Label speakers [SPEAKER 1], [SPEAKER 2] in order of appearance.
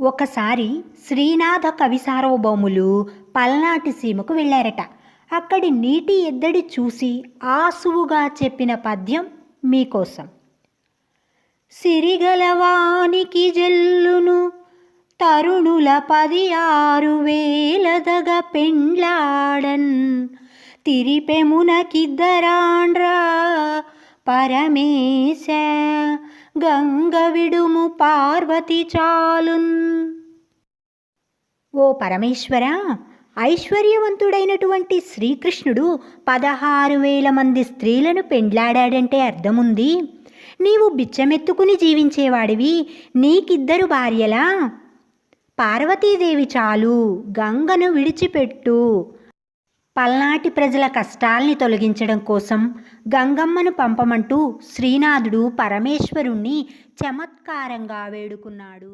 [SPEAKER 1] ఒకసారి శ్రీనాథ కవి సార్వభౌములు పల్నాటి సీమకు వెళ్ళారట. అక్కడి నీటి ఎద్దడి చూసి ఆసువుగా చెప్పిన పద్యం మీకోసం. సిరిగలవానికి జల్లును తరుణుల పది ఆరు వేలదగ పెండ్లాడన్ తిరిపెమునకిద్దరాండ్రా పరమేశ గంగ విడుము పార్వతి చాలున్. ఓ పరమేశ్వర ఐశ్వర్యవంతుడైనటువంటి శ్రీకృష్ణుడు పదహారు వేల మంది స్త్రీలను పెండ్లాడాడంటే అర్థముంది. నీవు బిచ్చమెత్తుకుని జీవించేవాడివి నీకిద్దరు భార్యలా? పార్వతీదేవి చాలు గంగను విడిచిపెట్టు. పల్నాటి ప్రజల కష్టాల్ని తొలగించడం కోసం గంగమ్మను పంపమంటూ శ్రీనాథుడు పరమేశ్వరుణ్ణి చమత్కారంగా వేడుకున్నాడు.